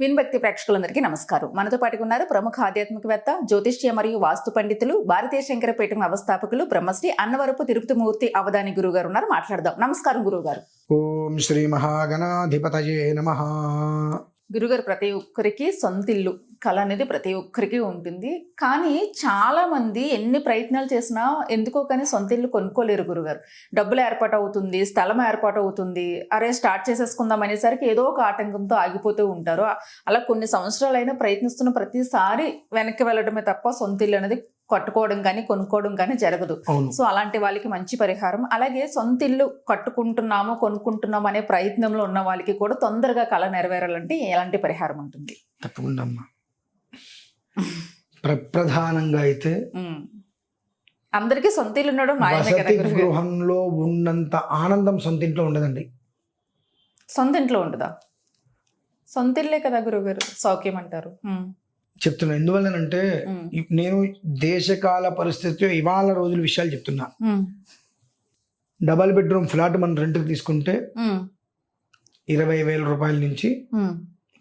విన్భక్తి ప్రేక్షకులందరికీ నమస్కారం. మనతో పాటు ఉన్నారు ప్రముఖ ఆధ్యాత్మికవేత్త జ్యోతిష్య మరియు వాస్తు పండితులు భారతీయ శంకరపేట వ్యవస్థాపకులు బ్రహ్మశ్రీ అన్నవరపు తిరుపతి మూర్తి అవధాని గురువు గారు ఉన్నారు. మాట్లాడదాం. నమస్కారం గురువు గారు ఓం శ్రీ మహాగణాధిపతయే నమ. గురుగారు ప్రతి ఒక్కరికి సొంత ఇల్లు కళ అనేది ప్రతి ఒక్కరికి ఉంటుంది. కానీ చాలామంది ఎన్ని ప్రయత్నాలు చేసినా ఎందుకో కానీ సొంత ఇల్లు కొనుక్కోలేరు గురుగారు. డబ్బులు ఏర్పాటు అవుతుంది స్థలం ఏర్పాటు అవుతుంది. అరే స్టార్ట్ చేసేసుకుందాం అనేసరికి ఏదో ఒక ఆటంకంతో ఆగిపోతూ ఉంటారు. అలా కొన్ని సంవత్సరాలైనా ప్రయత్నిస్తున్న ప్రతిసారి వెనక్కి వెళ్ళడమే తప్ప సొంత ఇల్లు అనేది కట్టుకోవడం కానీ కొనుక్కోవడం కానీ జరగదు. సో అలాంటి వాళ్ళకి మంచి పరిహారం. అలాగే సొంత ఇల్లు కట్టుకుంటున్నాము కొనుక్కుంటున్నాము అనే ప్రయత్నంలో ఉన్న వాళ్ళకి కూడా తొందరగా కళ నెరవేరాలంటే ఎలాంటి పరిహారం ఉంటుంది? తప్పకుండా అమ్మా. ప్రప్రధానంగా అయితే. అందరికీ సొంత ఇల్లు ఉండడం? గృహంలో ఉన్నంత ఆనందం సొంత ఇంట్లో ఉండదండి. సొంత ఇంట్లో ఉంటుందా సొంత ఇల్లే కదా గురుగారు సౌఖ్యం అంటారు. చెప్తున్నా ఎందువల్లనంటే నేను దేశకాల పరిస్థితి ఇవాళ రోజుల విషయాలు చెప్తున్నా. డబల్ బెడ్రూమ్ ఫ్లాట్ మనం రెంట్కి తీసుకుంటే. ఇరవై వేల రూపాయల నుంచి.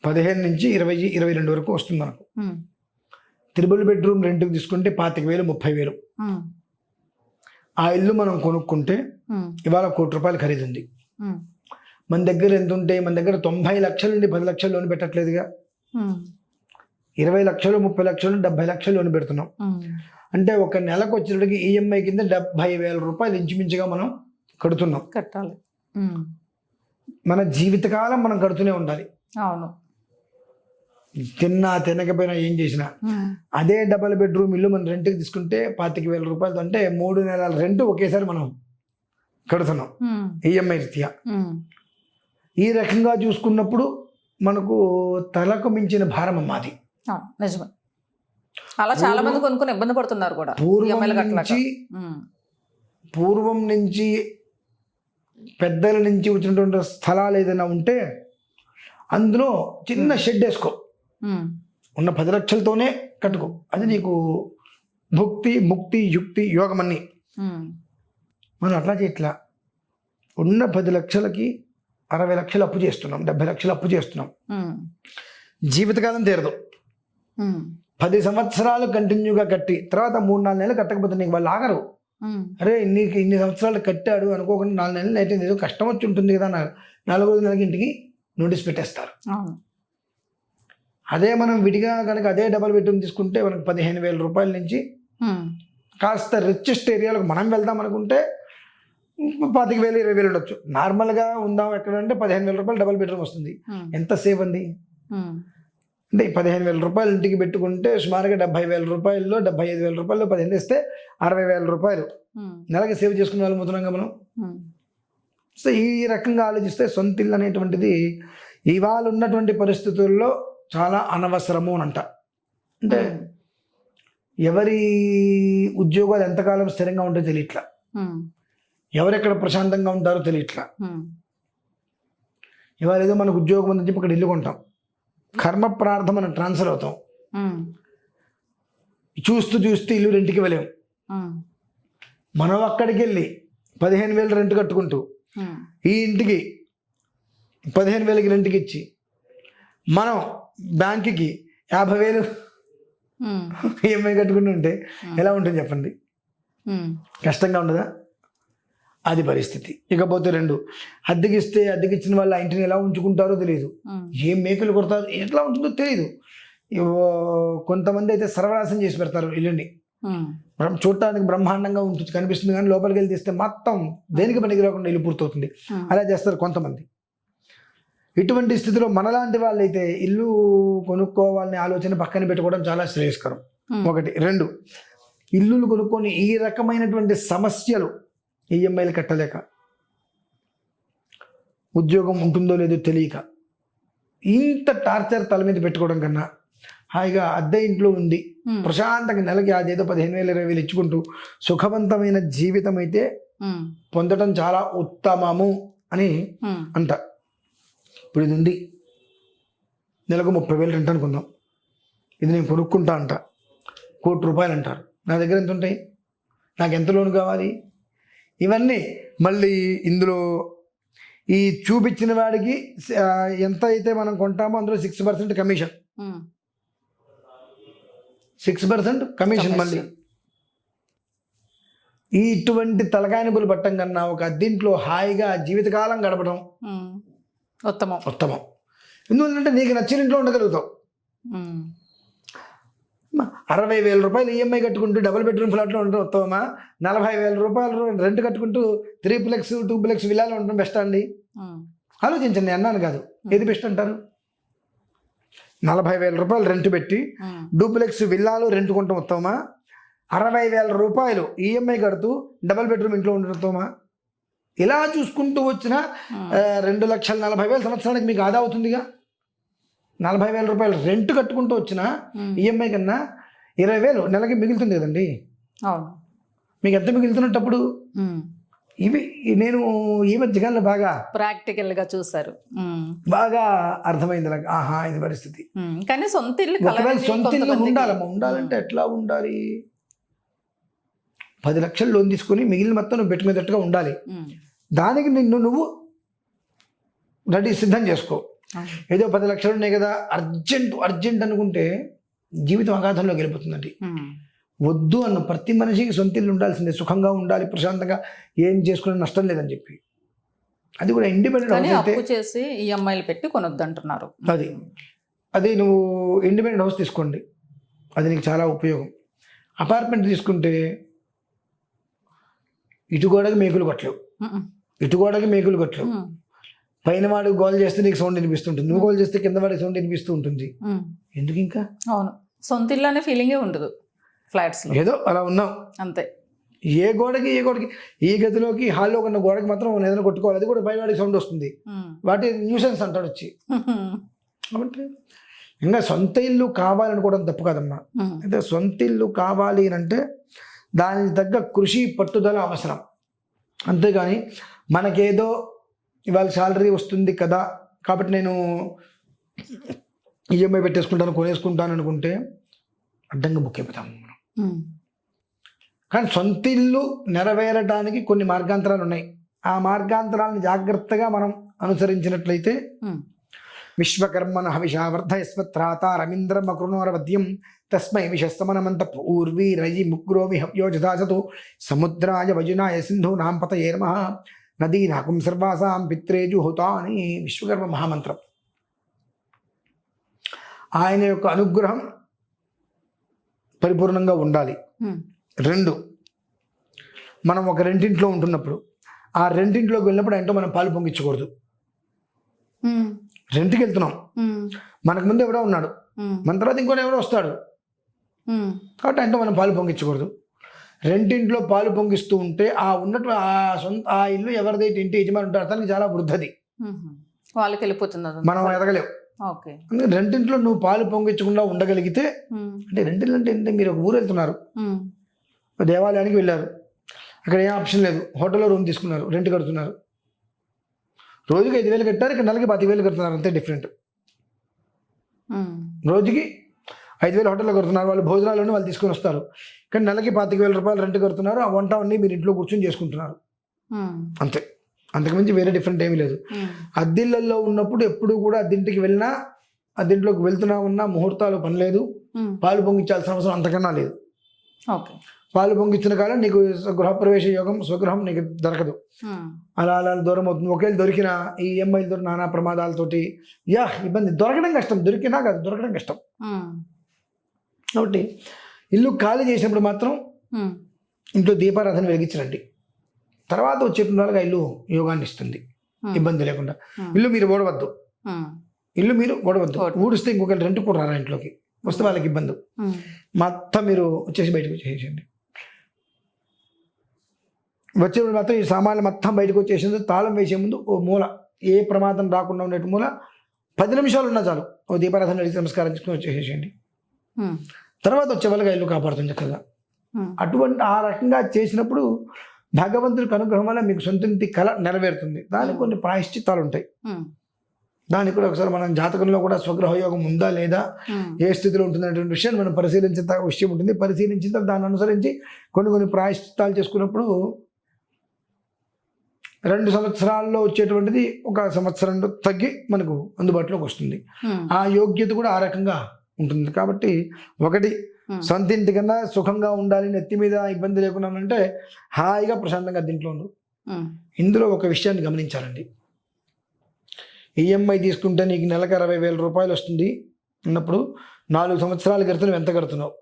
పదిహేను నుంచి ఇరవై ఇరవై రెండు వరకు వస్తుంది మనకు. త్రిబుల్ బెడ్రూమ్ రెంట్కి తీసుకుంటే పాతిక వేలు ముప్పై వేలు. ఆ ఇల్లు మనం కొనుక్కుంటే. ఇవాళ కోటి రూపాయలు ఖరీదుంది. మన దగ్గర ఎంత ఉంటే మన దగ్గర తొంభై లక్షల నుండి పది లక్షలు లోన్ పెట్టట్లేదుగా. ఇరవై లక్షలు ముప్పై లక్షలు డెబ్బై లక్షలు లోన్ పెడుతున్నాం. అంటే ఒక నెలకు వచ్చేటికి ఈఎంఐ కింద డెబ్బై వేల రూపాయలు ఇంచుమించుగా మనం కడుతున్నాం కట్టాలి. మన జీవితకాలం మనం కడుతూనే ఉండాలి అవును తిన్నా తినకపోయినా ఏం చేసినా. అదే డబల్ బెడ్రూమ్ ఇల్లు మనం రెంట్కి తీసుకుంటే పాతిక వేల రూపాయలు అంటే మూడు నెలల రెంట్ ఒకేసారి మనం కడుతున్నాం. ఈఎంఐ రీత్యా ఉమ్. ఈ రకంగా చూసుకున్నప్పుడు మనకు తలకు మించిన భారం అమ్మాది నిజమే అలా చాలా మంది కొనుక్కొని ఇబ్బంది పడుతున్నారు కూడా పూర్వం. నుంచి. పూర్వం నుంచి పెద్దల నుంచి వచ్చినటువంటి స్థలాలు ఏదైనా ఉంటే అందులో చిన్న షెడ్ వేసుకో. ఉన్న పది లక్షలతోనే కట్టుకో అది నీకు భుక్తి ముక్తి యుక్తి యోగం అన్నీ. మనం అట్లా చేయట్లా ఉన్న పది లక్షలకి అరవై లక్షలు అప్పు చేస్తున్నాం డెబ్బై లక్షలు అప్పు చేస్తున్నాం. జీవితకాలం తీరదు. పది సంవత్సరాలు కంటిన్యూగా కట్టి తర్వాత మూడు నాలుగు నెలలు కట్టకపోతే నీకు వాళ్ళు ఆగరు. అరే నీకు ఇన్ని సంవత్సరాలు కట్టాడు అనుకోకుండా నాలుగు నెలలు అయితే ఏదో కష్టం వచ్చి ఉంటుంది కదా నా నాలుగో నెలకి ఇంటికి నోటీస్ పెట్టేస్తారు అదే మనం విడిగా కనుక అదే డబల్ బెడ్రూమ్ తీసుకుంటే మనకు పదిహేను వేల రూపాయల నుంచి. కాస్త రిచెస్ట్ ఏరియాలకు మనం వెళ్దాం అనుకుంటే పాతిక వేలు ఇరవై వేలు ఉండొచ్చు నార్మల్గా ఉందాం ఎక్కడంటే పదిహేను వేల రూపాయలు డబల్ బెడ్రూమ్ వస్తుంది. ఎంత సేవ్ అండి. అంటే ఈ పదిహేను వేల రూపాయలు ఇంటికి పెట్టుకుంటే సుమారుగా డెబ్బై వేల రూపాయల్లో డెబ్బై ఐదు వేల రూపాయలు పదిహేను ఇస్తే అరవై వేల రూపాయలు. నెలకి సేవ్ చేసుకునే వాళ్ళు పోతున్నాం మనం. సో ఈ రకంగా ఆలోచిస్తే సొంత ఇల్లు అనేటువంటిది ఇవాళ ఉన్నటువంటి పరిస్థితుల్లో చాలా అనవసరము అని అంట అంటే ఎవరి ఉద్యోగాలు ఎంతకాలం స్థిరంగా ఉంటుందో తెలియట్లా. ఎవరెక్కడ ప్రశాంతంగా ఉంటారో తెలియట్లా. ఇవాళ ఏదో మనకు ఉద్యోగం ఉందని చెప్పి ఇక్కడ ఇల్లు కొంటాం కర్మ ప్రార్థం మనం ట్రాన్స్ఫర్ అవుతాం. చూస్తూ చూస్తూ ఇల్లు రెంట్కి వెళ్ళాం. మనం అక్కడికి వెళ్ళి పదిహేను వేలు రెంట్ కట్టుకుంటూ. ఈ ఇంటికి పదిహేను వేలకి రెంట్కి ఇచ్చి మనం బ్యాంకుకి యాభై వేలు. ఈఎంఐ కట్టుకుంటూ ఉంటే ఎలా ఉంటుంది చెప్పండి. కష్టంగా ఉండదా అది పరిస్థితి. ఇకపోతే రెండు అద్దెకిస్తే అద్దెకిచ్చిన వాళ్ళు ఆ ఇంటిని ఎలా ఉంచుకుంటారో తెలియదు. ఏం మేకులు కొడతారో ఎట్లా ఉంటుందో తెలియదు కొంతమంది అయితే సర్వనాశం చేసి పెడతారు ఇల్లుని. చూడటానికి బ్రహ్మాండంగా ఉంటుంది కనిపిస్తుంది కానీ లోపలికి వెళ్ళి తీస్తే మొత్తం దేనికి పనికి రాకుండా ఇల్లు పూర్తవుతుంది. అలా చేస్తారు కొంతమంది. ఇటువంటి స్థితిలో మనలాంటి వాళ్ళైతే ఇల్లు కొనుక్కోవాలనే ఆలోచన పక్కన పెట్టుకోవడం చాలా శ్రేయస్కరం. ఒకటి. రెండు ఇల్లులు కొనుక్కొని ఈ రకమైనటువంటి సమస్యలు ఈఎంఐలు కట్టలేక ఉద్యోగం ఉంటుందో లేదో తెలియక ఇంత టార్చర్ తల మీద పెట్టుకోవడం కన్నా హాయిగా అద్దె ఇంట్లో ఉంది. ప్రశాంతంగా నెలకి అదేదో పదిహేను వేలు ఇరవై వేలు ఇచ్చుకుంటూ సుఖవంతమైన జీవితం అయితే. పొందడం చాలా ఉత్తమము అని. అంట. ఇప్పుడు ఇది ఉంది. నెలకు ముప్పై వేలు రెంట్ అనుకుందాం. ఇది నేను కొనుక్కుంటా అంట. కోటి రూపాయలు అంటారు. నా దగ్గర ఎంత ఉంటాయి? నాకు ఎంత లోన్ కావాలి? ఇవన్నీ మళ్ళీ ఇందులో ఈ చూపించిన వాడికి ఎంత అయితే మనం కొంటామో అందులో six percent commission. Six percent commission మళ్ళీ. ఈ ఇటువంటి తలకాయనిపులు పట్టం కన్నా ఒక అద్దీంట్లో హాయిగా జీవితకాలం గడపడం. ఉత్తమం. ఉత్తమం. ఎందుకంటే నీకు నచ్చిన ఇంట్లో ఉండగలుగుతావు. అరవై వేల రూపాయలు ఈఎంఐ కట్టుకుంటూ డబుల్ బెడ్రూమ్ ఫ్లాట్లో ఉండడం ఉత్తమమా? నలభై వేల రూపాయలు రెంట్ కట్టుకుంటూ త్రీ ప్లెక్స్ టూ ప్లెక్స్ విల్లాలో ఉండడం బెస్ట్ అండి. ఆలోచించండి అన్నాను కాదు. ఏది బెస్ట్ అంటారు? నలభై వేల రూపాయలు రెంట్ పెట్టి. డూప్లెక్స్ విల్లాలు రెంట్ కొంటాం ఉత్తమా అరవై వేల రూపాయలు ఈఎంఐ కడుతూ డబుల్ బెడ్రూమ్ ఇంట్లో ఉండడం ఉత్తమా ఇలా చూసుకుంటూ వచ్చిన రెండు లక్షల నలభై వేల సంవత్సరానికి మీకు ఆదా అవుతుందిగా? నలభై వేల రూపాయలు రెంట్ కట్టుకుంటూ వచ్చిన. ఈఎంఐ కన్నా ఇరవై వేలు నెలకి మిగులుతుంది కదండి మీకు ఎంత మిగులుతున్నప్పుడు. ఇవి నేను ఈ మధ్యకాలంలో బాగా ప్రాక్టికల్గా చూసారు. బాగా అర్థమైంది నాకు ఆహా ఇది పరిస్థితి. కానీ సొంత ఇల్లు సొంత ఇల్లు ఉండాలమ్మా ఉండాలంటే ఎట్లా ఉండాలి పది లక్షలు లోన్ తీసుకుని మిగిలిన మొత్తం నువ్వు పెట్టుకునేటట్టుగా ఉండాలి. దానికి నిన్ను నువ్వు రెడీ సిద్ధం చేసుకో. ఏదో పది లక్షలు ఉన్నాయి కదా అర్జెంట్ అర్జెంట్ అనుకుంటే జీవితం అగాధంలోకి వెళ్ళిపోతుందండి. వద్దు అన్న ప్రతి మనిషికి సొంత ఇల్లు ఉండాల్సిందే సుఖంగా ఉండాలి ప్రశాంతంగా ఏం చేసుకునే నష్టం లేదని చెప్పి. అది కూడా ఇండిపెండెంట్ హౌస్ చేసి ఈఎంఐలు పెట్టి కొనొద్దంటున్నారు. అది. అది నువ్వు ఇండిపెండెంట్ హౌస్ తీసుకోండి. అది నీకు చాలా ఉపయోగం. అపార్ట్మెంట్ తీసుకుంటే ఇటు గోడకి మేకులు కొట్టలేవు. ఇటు గోడకి మేకులు కొట్టలేవు. పైన వాడు గోల్ చేస్తే నీకు సౌండ్ వినిపిస్తుంటుంది. నువ్వు గోల్ చేస్తే కింద వాడికి సౌండ్ వినిపిస్తూ ఉంటుంది. ఎందుకు ఇంకా? అవును. సొంత ఇల్లు అనే ఫీలింగే ఉండదు ఫ్లాట్స్ ఏదో అలా ఉన్నాం. అంతే. ఏ గోడకి ఏ గోడకి ఈ గదిలోకి హాల్లో ఉన్న గోడకి మాత్రం ఏదైనా కొట్టుకోవాలి. అది కూడా పై వాడికి సౌండ్ వస్తుంది. వాటి న్యూసెన్స్ అంటాడు వచ్చి. కాబట్టి ఇంకా సొంత ఇల్లు కావాలనుకోవడం తప్పు కాదమ్మా. అయితే సొంత ఇల్లు కావాలి అని అంటే దానికి తగ్గ కృషి పట్టుదల అవసరం. అంతేగాని మనకేదో ఇవాళ శాలరీ వస్తుంది కదా కాబట్టి నేను ఈఎంఐ పెట్టేసుకుంటాను కొనేసుకుంటాను అనుకుంటే అడ్డంగా బుక్ అయిపోతాం మనం. కానీ సొంత ఇల్లు నెరవేరడానికి కొన్ని మార్గాంతరాలు ఉన్నాయి ఆ మార్గాంతరాలను జాగ్రత్తగా మనం అనుసరించినట్లయితే. విశ్వకర్మణ హవిషావర్ధయస్వత్రాత రవీంద్రమ కృణోరవద్యం తస్మై విషస్తమనమంత పూర్వీ రయి ముగ్రోమి హవ్యోజదాసతు సముద్రాయ వజునాయ సింధు నాంపతయే నమ నదీ నాకం సర్వాసాం పిత్రేజు హుతాని విశ్వకర్మ మహామంత్రం ఆయన యొక్క అనుగ్రహం పరిపూర్ణంగా ఉండాలి. రెండు మనం ఒక రెండింట్లో ఉంటున్నప్పుడు ఆ రెండింట్లోకి వెళ్ళినప్పుడు ఆయనతో మనం పాలు పొంగించకూడదు. రెంట్కి వెళ్తున్నాం. మనకు ముందు ఎవడో ఉన్నాడు. మన తర్వాత ఇంకోటి ఎవడో వస్తాడు. కాబట్టి ఆయనతో మనం పాలు పొంగించకూడదు రెండింట్లో పాలు పొంగిస్తూ ఉంటే ఆ ఉన్నట్టు ఆ సొంత ఆ ఇల్లు ఎవరిదైతే ఇంటి యజమాని ఉంటారో అతనికి చాలా వృద్ధది. వాళ్ళకి వెళ్ళిపోతుంది అదంతా. మనం ఎదగలేం. ఓకే. అందుకే రెండింట్లో నువ్వు పాలు పొంగించకుండా ఉండగలిగితే. అంటే రెండింటిలో అంటే ఏంటంటే మీరు ఒక ఊరు వెళ్తున్నారు దేవాలయానికి వెళ్ళారు. అక్కడ ఏం ఆప్షన్ లేదు. హోటల్లో రూమ్ తీసుకున్నారు రెంట్ కడుతున్నారు. రోజుకి ఐదు వేలు కట్టారు ఇక్కడ నెలకి పది వేలు కడుతున్నారు అంతే డిఫరెంట్. రోజుకి ఐదు వేలు హోటల్లో కడుతున్నారు. వాళ్ళు భోజనాలను వాళ్ళు తీసుకొని వస్తారు. కానీ నెలకి పాతిక వేల రూపాయలు రెంట్ కడుతున్నారు. ఆ వంట అన్నీ మీరు ఇంట్లో కూర్చొని చేసుకుంటున్నారు. అంతే. అంతకుమించి వేరే డిఫరెంట్ ఏమీ లేదు. అద్దిళ్ళల్లో ఉన్నప్పుడు ఎప్పుడు కూడా అద్దింటికి వెళ్ళినా అద్దింట్లోకి వెళ్తున్నా ఉన్నా ముహూర్తాలు పని లేదు. పాలు పొంగించాల్సిన అవసరం అంతకన్నా లేదు. ఓకే. పాలు పొంగించిన కాలం నీకు గృహప్రవేశ యోగం స్వగృహం నీకు దొరకదు. అలా అలా దూరం అవుతుంది. ఒకవేళ దొరికిన ఈ ఈఎంఐలతో నానా ప్రమాదాలతోటి యా ఇబ్బంది. దొరకడం కష్టం. దొరికినా కాదు దొరకడం కష్టం. కాబట్టి ఇల్లు ఖాళీ చేసినప్పుడు మాత్రం. ఇంట్లో దీపారాధన వెలిగించరండి తర్వాత వచ్చేటువంటి వాళ్ళకి ఇల్లు యోగాన్ని ఇస్తుంది. ఇబ్బంది లేకుండా. ఇల్లు మీరు ఓడవద్దు. ఇల్లు మీరు ఓడవద్దు ఓడ- ఊడిస్తే ఇంకొకరు రెంట్ కూడా రారా ఇంట్లోకి వస్తే వాళ్ళకి ఇబ్బంది. మొత్తం మీరు వచ్చేసి బయటకు వచ్చేసేయండి వచ్చేప్పుడు మాత్రం ఈ సామాన్లు మొత్తం బయటకు వచ్చేసింది తాళం వేసే ముందు ఓ మూల ఏ ప్రమాదం రాకుండా ఉండేటి మూల పది నిమిషాలు ఉన్నా చాలు ఓ దీపారాధన నమస్కారం చేసుకుని వచ్చేసేయండి. తర్వాత వచ్చే వాళ్ళకి ఇల్లు కాపాడుతుంది చక్కగా. అటువంటి ఆ రకంగా చేసినప్పుడు భగవంతుడికి అనుగ్రహం వల్ల మీకు సొంత ఇంటి కళ నెరవేరుతుంది. దానికి కొన్ని ప్రాయశ్చిత్తాలు ఉంటాయి. దానికి కూడా ఒకసారి మనం జాతకంలో కూడా స్వగృహ యోగం ఉందా లేదా. ఏ స్థితిలో ఉంటుందనేటువంటి విషయాన్ని మనం పరిశీలించిన విషయం ఉంటుంది. పరిశీలించిన తర్వాత దాన్ని అనుసరించి కొన్ని కొన్ని ప్రాయశ్చిత్తాలు చేసుకున్నప్పుడు రెండు సంవత్సరాల్లో వచ్చేటువంటిది ఒక సంవత్సరం తగ్గి మనకు అందుబాటులోకి వస్తుంది. ఆ యోగ్యత కూడా ఆ రకంగా ఉంటుంది. కాబట్టి ఒకటి ఉమ్, సొంత ఇంటి కన్నా సుఖంగా ఉండాలి నెత్తి మీద ఇబ్బంది లేకుండా ఉంటే హాయిగా ప్రశాంతంగా దీంట్లో ఉండు. ఇందులో ఒక విషయాన్ని గమనించాలండి. ఈఎంఐ తీసుకుంటే నీకు నెలకు అరవై వేల రూపాయలు వస్తుంది అన్నప్పుడు నాలుగు సంవత్సరాల క్రితం నువ్వు ఎంత కడుతున్నావు?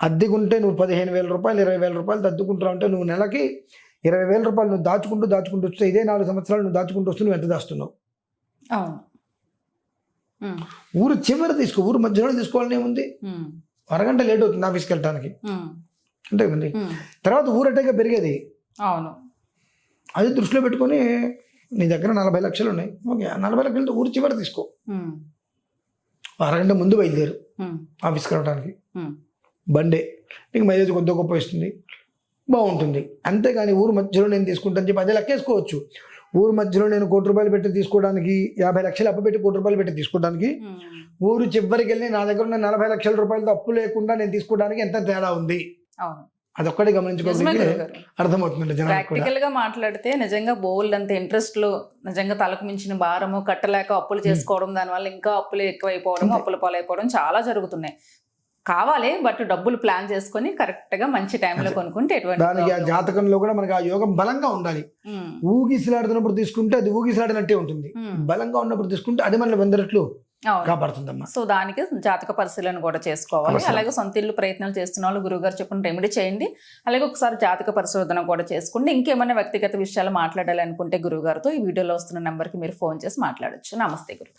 అద్దెకుంటే నువ్వు పదిహేను వేల రూపాయలు ఇరవై వేల రూపాయలు అద్దుకుంటున్నావు అంటే నువ్వు నెలకి ఇరవై వేల రూపాయలు నువ్వు దాచుకుంటూ దాచుకుంటూ వస్తే ఇదే నాలుగు సంవత్సరాలు నువ్వు దాచుకుంటూ వస్తే నువ్వు ఎంత దాస్తున్నావు? ఊరు చివరి తీసుకో ఊరు మధ్యలో తీసుకోవాలని ఏముంది అరగంట లేట్ అవుతుంది ఆఫీస్కి వెళ్ళడానికి అంతే కదండి. ఉమ్, తర్వాత ఊరటగా పెరిగేది. అవును. అది దృష్టిలో పెట్టుకొని నీ దగ్గర నలభై లక్షలు ఉన్నాయి. ఓకే నలభై లక్షలతో ఊరు చివరి తీసుకో. అరగంట ముందు బయలుదేరు ఆఫీస్కి ఉమ్, బండే. నీకు మైలేజ్ కొద్ది గొప్ప ఇస్తుంది. బాగుంటుంది. అంతేగాని ఊరు మధ్యలో నేను తీసుకుంటాను చెప్పి అదే లెక్కేసుకోవచ్చు. ఊరు మధ్యలో నేను కోటి రూపాయలు పెట్టి తీసుకోవడానికి యాభై లక్షలు అప్పు పెట్టి కోటి రూపాయలు పెట్టి తీసుకోవడానికి ఊరు చివరికి వెళ్ళి నా దగ్గర ఉన్న నలభై లక్షల రూపాయలతో అప్పు లేకుండా నేను తీసుకోవడానికి ఎంత తేడా ఉంది? అవును. అదొక్కటి గురుగారు. అర్థమవుతుంది ప్రాక్టికల్గా మాట్లాడితే నిజంగా బోల్డ్ అంత ఇంట్రెస్ట్లో నిజంగా తలకు మించిన భారము కట్టలేక అప్పులు చేసుకోవడం దానివల్ల ఇంకా అప్పులు ఎక్కువైపోవడం. అప్పుల పాలైపోవడం చాలా జరుగుతున్నాయి. కావాలి బట్ డబ్బులు ప్లాన్ చేసుకొని కరెక్ట్గా మంచి టైంలో కొనుక్కుంటే ఎటువంటి దానికి ఆ జాతకంలో కూడా మనకి ఆ యోగం బలంగా ఉండాలి. ఊగిసలాడుతున్నప్పుడు తీసుకుంటే అది ఊగిసలాడినట్టే ఉంటుంది. బలంగా ఉన్నప్పుడు తీసుకుంటే అది మనల్ని వందరట్లు కాపాడుతుందమ్మా. సో దానికి జాతక పరిశీలన కూడా చేసుకోవాలి. అలాగే సొంత ఇల్లు ప్రయత్నాలు చేస్తున్న వాళ్ళు గురువుగారు చెప్పిన రెమెడీ చేయండి. అలాగే ఒకసారి జాతక పరిశోధన కూడా చేసుకోండి. ఇంకేమైనా వ్యక్తిగత విషయాలు మాట్లాడాలి అనుకుంటే గురువుగారితో ఈ వీడియోలో వస్తున్న నెంబర్కి మీరు ఫోన్ చేసి మాట్లాడొచ్చు. నమస్తే గురు